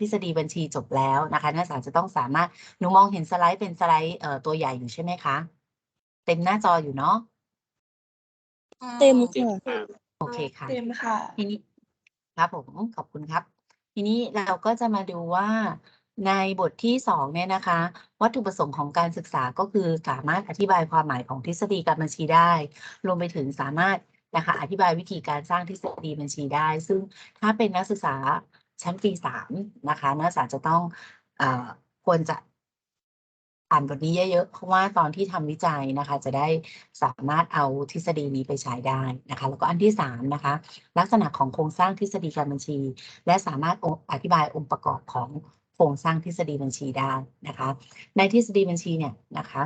ทฤษฎีบัญชีจบแล้วนะคะ นักศึกษาจะต้องสามารถหนูมองเห็นสไลด์เป็นสไลด์เอ่อตัวใหญ่อยู่ใช่ไหมคะ เต็มหน้าจออยู่เนาะเต็มค่ะโอเคค่ะเต็มค่ะทีนี้ครับผมขอบคุณครับ ทีนี้เราก็จะมาดูว่าในบทที่สองเนี่ยนะคะ วัตถุประสงค์ของการศึกษาก็คือสามารถอธิบายความหมายของทฤษฎีการบัญชีได้ รวมไปถึงสามารถนะคะอธิบายวิธีการสร้างทฤษฎีบัญชีได้ ซึ่งถ้าเป็นนักศึกษา ชั้นปีสามนะคะนักศึกษาจะต้องอควรจะอ่านบทนี้เยอะๆ เพราะว่าตอนที่ทำวิจัยนะคะ จะได้สามารถเอาทฤษฎีนี้ไปใช้ได้นะคะ แล้วก็อันที่สามนะคะ ลักษณะของโครงสร้างทฤษฎีการบัญชี และสามารถอธิบายองค์ประกอบของโครงสร้างทฤษฎีบัญชีได้นะคะ ในทฤษฎีบัญชีเนี่ยนะคะ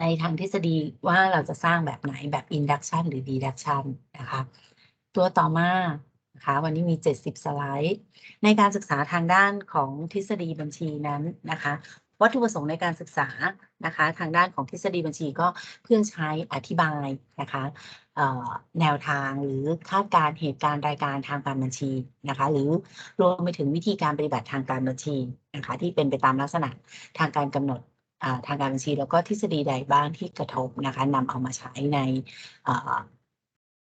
ในทางทฤษฎีว่าเราจะสร้างแบบไหนแบบ induction หรือ deduction นะคะ ตัวต่อมา นะคะวันนี้มี 70 สไลด์ ในการศึกษาทางด้านของทฤษฎีบัญชีนั้นนะคะ วัตถุประสงค์ในการศึกษานะคะ ทางด้านของทฤษฎีบัญชีก็เพื่อใช้อธิบายนะคะแนวทางหรือคาดการเหตุการณ์รายการทางการบัญชีนะคะ หรือรวมไปถึงวิธีการปฏิบัติทางการบัญชีนะคะ ที่เป็นไปตามลักษณะทางการกำหนดทางการบัญชี แล้วก็ทฤษฎีใดบ้างที่กระทบนะคะนำเอามาใช้ใน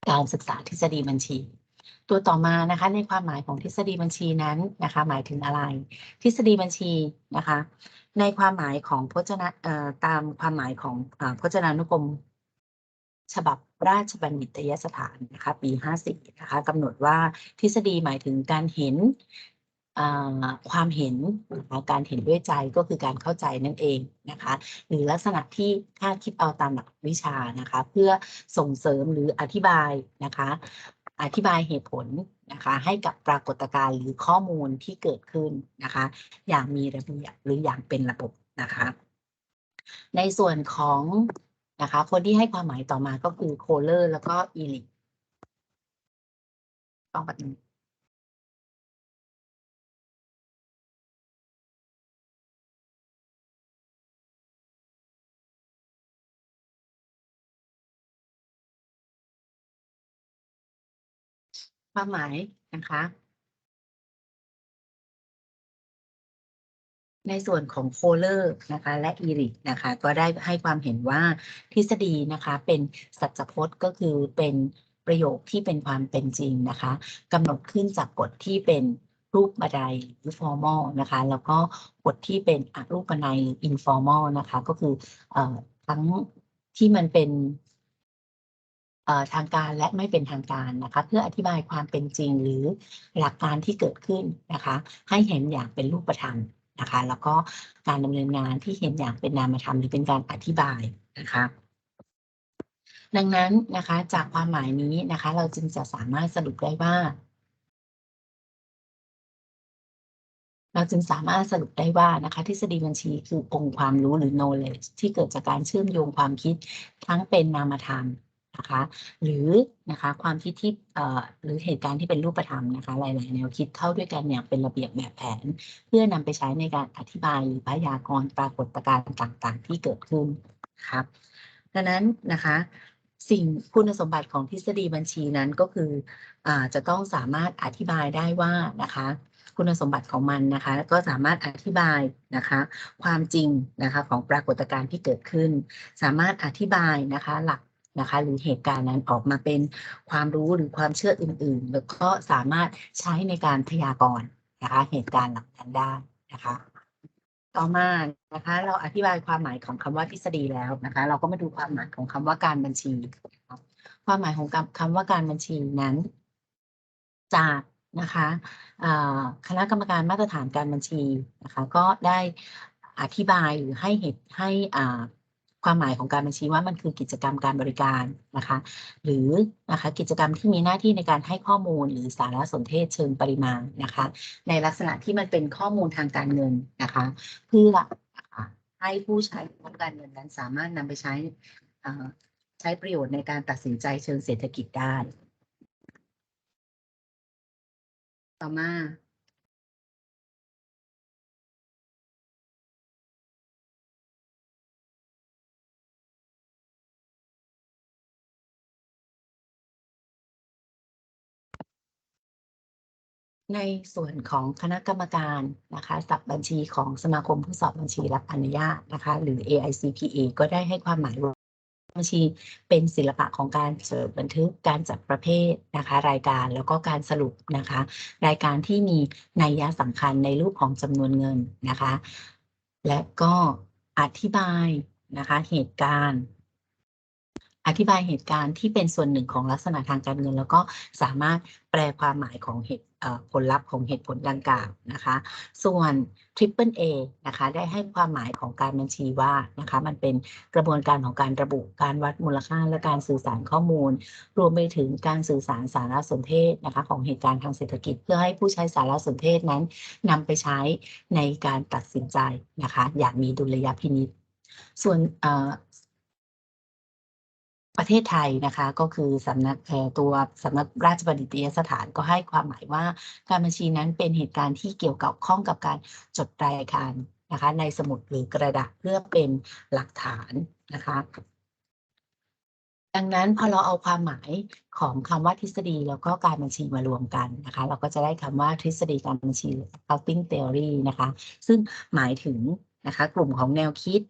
การศึกษาทฤษฎีบัญชี ตัวต่อมานะคะในความหมายของทฤษฎีบัญชีนั้นนะคะ หมายถึงอะไร ทฤษฎีบัญชีนะคะ ในความหมายของพจนาตามความหมายของอพจนานุกรม ฉบับราชบัณฑิตยสถานนะคะปี 54นะคะกำหนดว่าทฤษฎีหมายถึงการเห็นความเห็นนะคะการเห็นด้วยใจก็คือการเข้าใจนั่นเองนะคะหรือลักษณะที่คาดคิดเอาตามหลักวิชานะคะ เพื่อส่งเสริมหรืออธิบายนะคะ อธิบายเหตุผลนะคะให้กับปรากฏการณ์หรือข้อมูลที่เกิดขึ้นนะคะ อย่างมีระเบียบหรืออย่างเป็นระบบนะคะ ในส่วนของนะคะคนที่ให้ความหมายต่อมาก็คือโคเลอร์แล้วก็อีลิกต้องแบบนี้ ความหมายนะคะ ในส่วนของโคเลอร์นะคะและอีริกนะคะก็ได้ให้ความเห็นว่าทฤษฎีนะคะเป็นสัจพจน์ก็คือเป็นประโยคที่เป็นความเป็นจริงนะคะกำหนดขึ้นจากกฎที่เป็นรูปบันไดหรือ formal นะคะ แล้วก็กฎที่เป็นอรูปนัยหรือ informal นะคะ ก็คืออทั้งที่มันเป็น ทางการและไม่เป็นทางการนะคะเพื่ออธิบายความเป็นจริงหรือหลักการที่เกิดขึ้นนะคะ ให้เห็นอย่างเป็นรูปธรรมนะคะ แล้วก็การดำเนินงานที่เห็นอย่างเป็นนามธรรมหรือเป็นการอธิบายนะคะดังนั้นนะคะจากความหมายนี้นะคะ เราจึงจะสามารถสรุปได้ว่า เราจึงสามารถสรุปได้ว่านะคะ ทฤษฎีบัญชีคือองค์ความรู้หรือ knowledge ที่เกิดจากการเชื่อมโยงความคิดทั้งเป็นนามธรรม นะคะ หรือนะคะความคิดที่เอ่อหรือเหตุการณ์ที่เป็นรูปธรรมนะคะ หลาย ๆ แนวคิดเข้าด้วยกันอย่างเป็นระเบียบแบบแผน เพื่อนำไปใช้ในการอธิบายหรือพยากรณ์ปรากฏการณ์ต่าง ๆ ที่เกิดขึ้นครับดังนั้นนะคะสิ่งคุณสมบัติของทฤษฎีบัญชีนั้นก็คืออจะต้องสามารถอธิบายได้ว่านะคะ คุณสมบัติของมันนะคะ ก็สามารถอธิบายนะคะ ความจริงนะคะของปรากฏการณ์ที่เกิดขึ้น สามารถอธิบายนะคะ หลัก นะคะ หรือเหตุการณ์นั้นออกมาเป็นความรู้หรือความเชื่ออื่น ๆ แล้วก็สามารถใช้ในการพยากรณ์นะคะเหตุการณ์เหล่านั้นได้นะคะ ต่อมานะคะ เราอธิบายความหมายของคำว่าทฤษฎีแล้วนะคะ เราก็มาดูความหมายของคำว่าการบัญชีความหมายของคำว่าการบัญชีนั้น จากนะคะคณะกรรมการมาตรฐานการบัญชีนะคะ ก็ได้อธิบายหรือให้เหตุให้อ่า ความหมายของการบัญชีว่ามันคือกิจกรรมการบริการนะคะ หรือนะคะกิจกรรมที่มีหน้าที่ในการให้ข้อมูล หรือสารสนเทศเชิงปริมาณนะคะ ในลักษณะที่มันเป็นข้อมูลทางการเงินนะคะ เพื่อให้ผู้ใช้ของการเงินนั้นสามารถนำไปใช้ใช้ประโยชน์ในการตัดสินใจเชิงเศรษฐกิจได้ ต่อมา ในส่วนของคณะกรรมการนะคะสับบัญชีของสมาคมผู้สอบบัญชีรับอนุญาตนะคะ หรือ AICPA ก็ได้ให้ความหมายว่าบัญชีเป็นศิลปะของการจดบันทึกการจัดประเภทนะคะ รายการแล้วก็การสรุปนะคะ รายการที่มีนัยยะสำคัญในรูปของจำนวนเงินนะคะ และก็อธิบายนะคะเหตุการณ์อธิบายเหตุการณ์ที่เป็นส่วนหนึ่งของลักษณะทางการเงิน แล้วก็สามารถแปลความหมายของเหตุ ผลลัพธ์ของเหตุผลดังกล่าวนะคะ ส่วน Triple A นะคะ ได้ให้ความหมายของการบัญชีว่านะคะ มันเป็นกระบวนการของการระบุการวัดมูลค่าและการสื่อสารข้อมูล รวมไปถึงการสื่อสารสารสนเทศนะคะ ของเหตุการณ์ทางเศรษฐกิจ เพื่อให้ผู้ใช้สารสนเทศนั้นนำไปใช้ในการตัดสินใจนะคะ อย่างมีดุลยพินิจส่วนเอ่อ ประเทศไทยนะคะ ก็คือสำนักตัวสำนักราชบัณฑิตยสถานก็ให้ความหมายว่า การบัญชีนั้นเป็นเหตุการณ์ที่เกี่ยวกับข้องกับการจดรายการนะคะ ในสมุดหรือกระดาษเพื่อเป็นหลักฐานนะคะดังนั้นพอเราเอาความหมายของคำว่าทฤษฎีแล้วก็การบัญชีมารวมกันนะคะ เราก็จะได้คำว่าทฤษฎีการบัญชี accounting theory นะคะ ซึ่งหมายถึง นะคะ กลุ่มของแนวคิด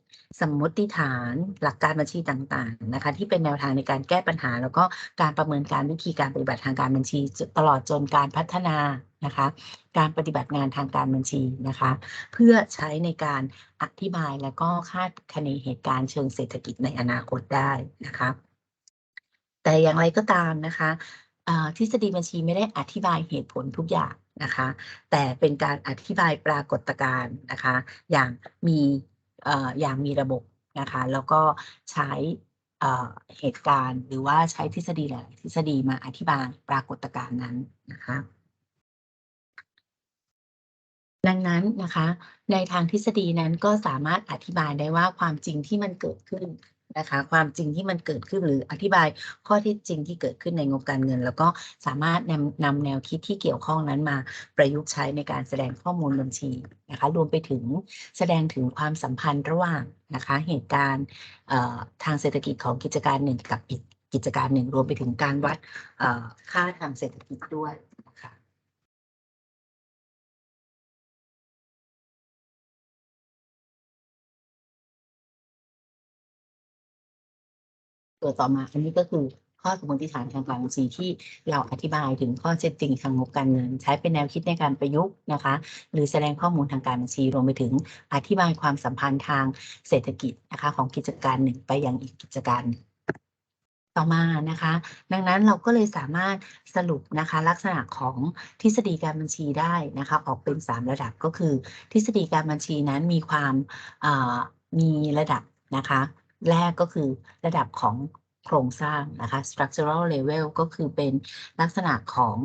สมมติฐาน หลักการบัญชีต่างๆนะคะ ที่เป็นแนวทางในการแก้ปัญหา แล้วก็การประเมินการวิธีการปฏิบัติทางการบัญชี ตลอดจนการพัฒนานะคะ การปฏิบัติงานทางการบัญชีนะคะ เพื่อใช้ในการอธิบายและก็คาดคะเนเหตุการณ์เชิงเศรษฐกิจในอนาคตได้นะคะ แต่อย่างไรก็ตามนะคะทฤษฎีบัญชีไม่ได้อธิบายเหตุผลทุกอย่าง นะคะ แต่เป็นการอธิบายปรากฏการณ์นะคะ อย่างมีอย่างมีระบบนะคะ แล้วก็ใช้เหตุการณ์หรือว่าใช้ทฤษฎีหลายทฤษฎีมาอธิบายปรากฏการณ์นั้นนะคะ ดังนั้นนะคะ ในทางทฤษฎีนั้นก็สามารถอธิบายได้ว่าความจริงที่มันเกิดขึ้น นะคะ ความจริงที่มันเกิดขึ้นหรืออธิบายข้อเท็จจริงที่เกิดขึ้นในงบการเงิน แล้วก็สามารถนำนำแนวคิดที่เกี่ยวข้องนั้นมาประยุกต์ใช้ในการแสดงข้อมูลบัญชีนะคะรวมไปถึงแสดงถึงความสัมพันธ์ระหว่างนะคะเหตุการณ์ทางเศรษฐกิจของกิจการหนึ่งกับอีกกิจการหนึ่งรวมไปถึงการวัดค่าทางเศรษฐกิจด้วย ตัวต่อมาอันนี้ก็คือข้อสมมติฐานทางการบัญชีที่เราอธิบายถึงข้อเท็จจริงทางงบการเงิน ใช้เป็นแนวคิดในการประยุกต์นะคะ หรือแสดงข้อมูลทางการบัญชีรวมไปถึงอธิบายความสัมพันธ์ทางเศรษฐกิจนะคะของกิจการหนึ่งไปยังอีกกิจการต่อมานะคะ ดังนั้นเราก็เลยสามารถสรุปนะคะลักษณะของทฤษฎีการบัญชีได้นะคะออกเป็น 3 ระดับก็คือ ทฤษฎีการบัญชีนั้นมีความมีระดับนะคะ แรกก็คือระดับของโครงสร้างนะคะ structural level ก็คือเป็นลักษณะของ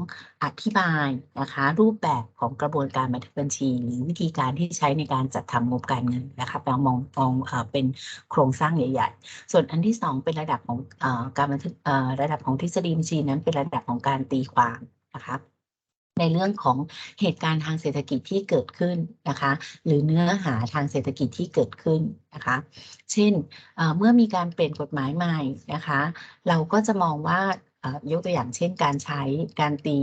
อธิบายนะคะ รูปแบบของกระบวนการบันทึกบัญชี หรือวิธีการที่ใช้ในการจัดทำงบการเงินนะคะเรามองมองเป็นโครงสร้างใหญ่ ๆ ส่วนอันที่สองเป็นระดับของอการบันทึกระดับของทฤษฎีบัญชีนั้นเป็นระดับของการตีความนะคะ ในเรื่องของเหตุการณ์ทางเศรษฐกิจที่เกิดขึ้นนะคะ หรือเนื้อหาทางเศรษฐกิจที่เกิดขึ้นนะคะ เช่นเมื่อมีการเปลี่ยนกฎหมายใหม่นะคะ เราก็จะมองว่ายกตัวอย่างเช่น การใช้การตี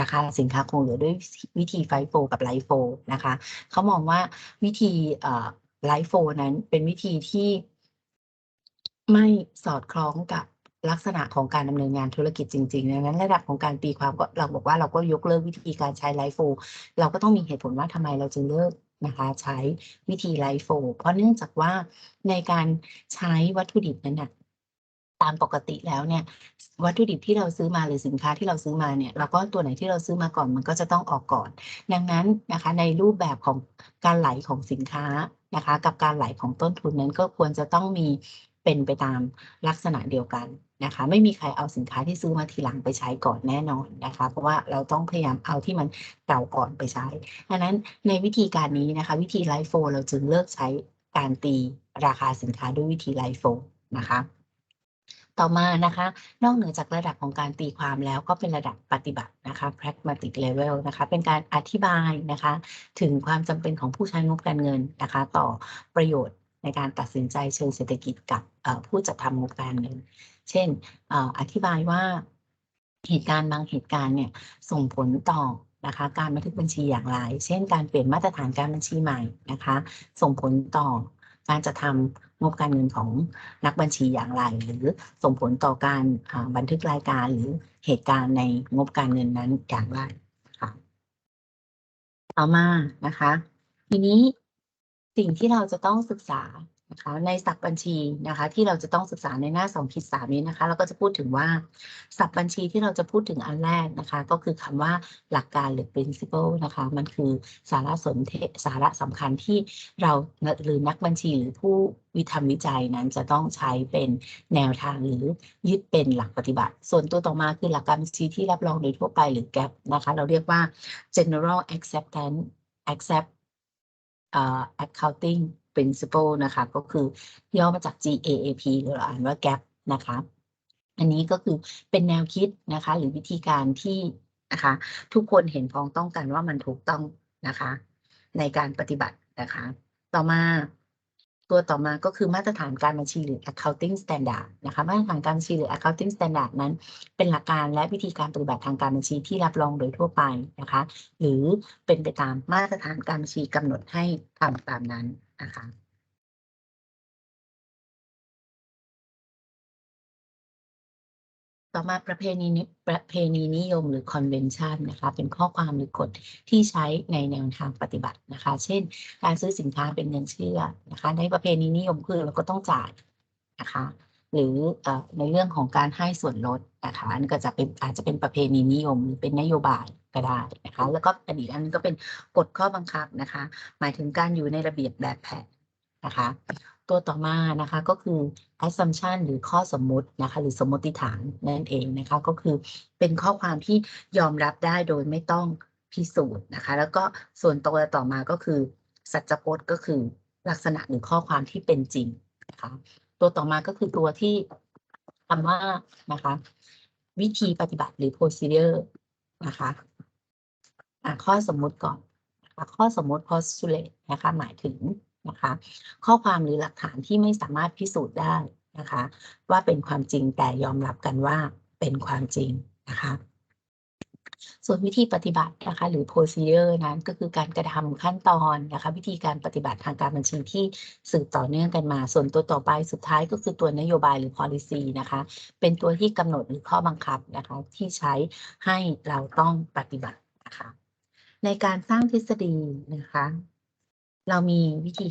ราคาสินค้าคงเหลือด้วยวิธีไฟโฟกับไลโฟนะคะเขามองว่าวิธีไลโฟนั้นเป็นวิธีที่ไม่สอดคล้องกับ ลักษณะของการดำเนินงานธุรกิจจริงๆดังนั้นระดับของการตีความก็เราบอกว่าเราก็ยกเลิกวิธีการใช้ไลฟ์โฟเราก็ต้องมีเหตุผลว่าทำไมเราจึงเลิกนะคะใช้วิธีไลฟ์โฟเพราะเนื่องจากว่าในการใช้วัตถุดิบนั้นน่ะตามปกติแล้วเนี่ยวัตถุดิบที่เราซื้อมาหรือสินค้าที่เราซื้อมาเนี่ยเราก็ตัวไหนที่เราซื้อมาก่อนมันก็จะต้องออกก่อน ดังนั้นนะคะในรูปแบบของการไหลของสินค้านะคะ กับการไหลของต้นทุนนั้นก็ควรจะต้องมีเป็นไปตามลักษณะเดียวกัน นะคะ ไม่มีใครเอาสินค้าที่ซื้อมาทีหลังไปใช้ก่อนแน่นอนนะคะ เพราะว่าเราต้องพยายามเอาที่มันเก่าก่อนไปใช้ดังนั้นในวิธีการนี้นะคะ วิธีไลฟ์โฟเราจึงเลิกใช้การตีราคาสินค้าด้วยวิธีไลฟ์โฟนะคะต่อมานะคะ นอกเหนือจากระดับของการตีความแล้วก็เป็นระดับปฏิบัตินะคะ pragmatic level นะคะ เป็นการอธิบายนะคะ ถึงความจำเป็นของผู้ใช้งบการเงินนะคะ ต่อประโยชน์ ในการตัดสินใจเชิงเศรษฐกิจกับผู้จัดทำงบการเงิน เช่นอธิบายว่าเหตุการณ์บางเหตุการณ์เนี่ยส่งผลต่อนะคะการบันทึกบัญชีอย่างไร เช่น การเปลี่ยนมาตรฐานการบัญชีใหม่นะคะ ส่งผลต่อการจะทำงบการเงินของนักบัญชีอย่างไร หรือส่งผลต่อการบันทึกรายการหรือเหตุการณ์ในงบการเงินนั้นอย่างไรค่ะต่อมานะคะ ทีนี้ สิ่งที่เราจะต้องศึกษานะคะในศัพท์บัญชีนะคะ ที่เราจะต้องศึกษาในหน้าสองขีดสามนี้นะคะ เราก็จะพูดถึงว่าศัพท์บัญชีที่เราจะพูดถึงอันแรกนะคะ ก็คือคำว่าหลักการหรือ principle นะคะ มันคือสาระสนเทสาระสำคัญที่เราหรือนักบัญชีหรือผู้วิทำวิจัยนั้นจะต้องใช้เป็นแนวทางหรือยึดเป็นหลักปฏิบัติ ส่วนตัวต่อมาคือหลักการบัญชีที่รับรองโดยทั่วไปหรือ GAP นะคะ เราเรียกว่า general acceptance accept accounting principle นะคะ ก็คือย่อมาจาก GAAP หรือเราอ่านว่า GAP นะคะ อันนี้ก็คือเป็นแนวคิดนะคะ หรือวิธีการที่นะคะ ทุกคนเห็นพ้องต้องกันว่ามันถูกต้องนะคะ ในการปฏิบัตินะคะ ต่อมา ตัวต่อมาก็คือมาตรฐานการบัญชีหรือ accounting standard นะคะ มาตรฐานการบัญชีหรือ accounting standard นั้น เป็นหลักการและวิธีการปฏิบัติทางการบัญชีที่รับรองโดยทั่วไปนะคะ หรือเป็นไปตามมาตรฐานการบัญชีกำหนดให้ทำตามนั้นนะคะ ต่อมาประเพณีนิประเพณีนิยมหรือ convention นะคะเป็นข้อความหรือกฎที่ใช้ในแนวทางปฏิบัตินะคะ เช่น การซื้อสินค้าเป็นเงินเชื่อนะคะ ในประเพณีนิยมคือเราก็ต้องจ่ายนะคะหรือในเรื่องของการให้ส่วนลดนะคะอันนก็จะเป็นอาจจะเป็นประเพณีนิยมหรือเป็นนโยบายก็ได้นะคะ แล้วก็อันอีกอันนึงก็เป็นกฎข้อบังคับนะคะ หมายถึงการอยู่ในระเบียบแบบแผนนะคะ ตัวต่อมานะคะก็คือ assumption หรือข้อสมมุตินะคะหรือสมมติฐานนั่นเองนะคะก็คือเป็นข้อความที่ยอมรับได้โดยไม่ต้องพิสูจน์นะคะแล้วก็ส่วนตัวต่อมาก็คือ สัจพจน์ก็คือลักษณะหรือข้อความที่เป็นจริงนะคะตัวต่อมาก็คือตัวที่คำว่านะคะวิธีปฏิบัติหรือ procedure นะคะข้อสมมุติก่อนข้อสมมุติ postulate นะคะหมายถึง นะคะ ข้อความหรือหลักฐานที่ไม่สามารถพิสูจน์ได้นะคะ ว่าเป็นความจริงแต่ยอมรับกันว่าเป็นความจริงนะคะส่วนวิธีปฏิบัตินะคะหรือ procedure นั้นก็คือการกระทำขั้นตอนนะคะวิธีการปฏิบัติทางการบัญชีที่สืบต่อเนื่องกันมา ส่วนตัวต่อไปสุดท้ายก็คือตัวนโยบายหรือ policy นะคะเป็นตัวที่กำหนดหรือข้อบังคับนะคะที่ใช้ให้เราต้องปฏิบัตินะคะในการสร้างทฤษฎีนะคะ เรามีวิธี